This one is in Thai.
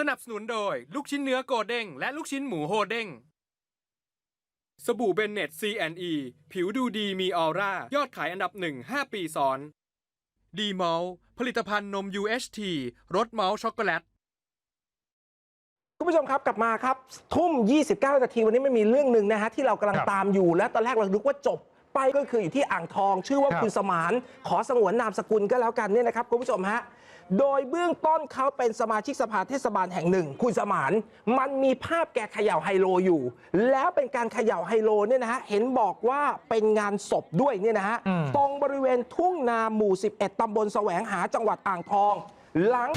สนับสนุนโดย ลูกชิ้นเนื้อโกเด้งและลูกชิ้นหมูโฮเด้งสบู่เบนเน็ต C&E ผิวดูดีมีออร่า ยอดขายอันดับหนึ่ง5ปีซ้อนดีมอลผลิตภัณฑ์นม UHT รสเมลช็อกโกแลตคุณผู้ชมครับกลับมาครับ ทุ่ม 29 นาทีวันนี้ไม่มีเรื่องหนึ่งนะฮะที่เรากำลังตามอยู่และตอนแรกเราคิดว่าจบ ไปก็คืออยู่ที่อ่างทองชื่อว่าครับ คุณสมาน ขอสงวนนามสกุลก็แล้วกันเนี่ยนะครับคุณผู้ชมฮะโดยเบื้องต้นเขาเป็นสมาชิกสภาเทศบาลแห่งหนึ่ง คุณสมานมันมีภาพแกเขย่าไฮโลอยู่ แล้วเป็นการเขย่าไฮโลเนี่ยนะฮะเห็นบอกว่าเป็นงานศพด้วยเนี่ยนะฮะอืม ตรงบริเวณทุ่งนาหมู่ 11ตำบลแสวงหาจังหวัดอ่างทอง หลัง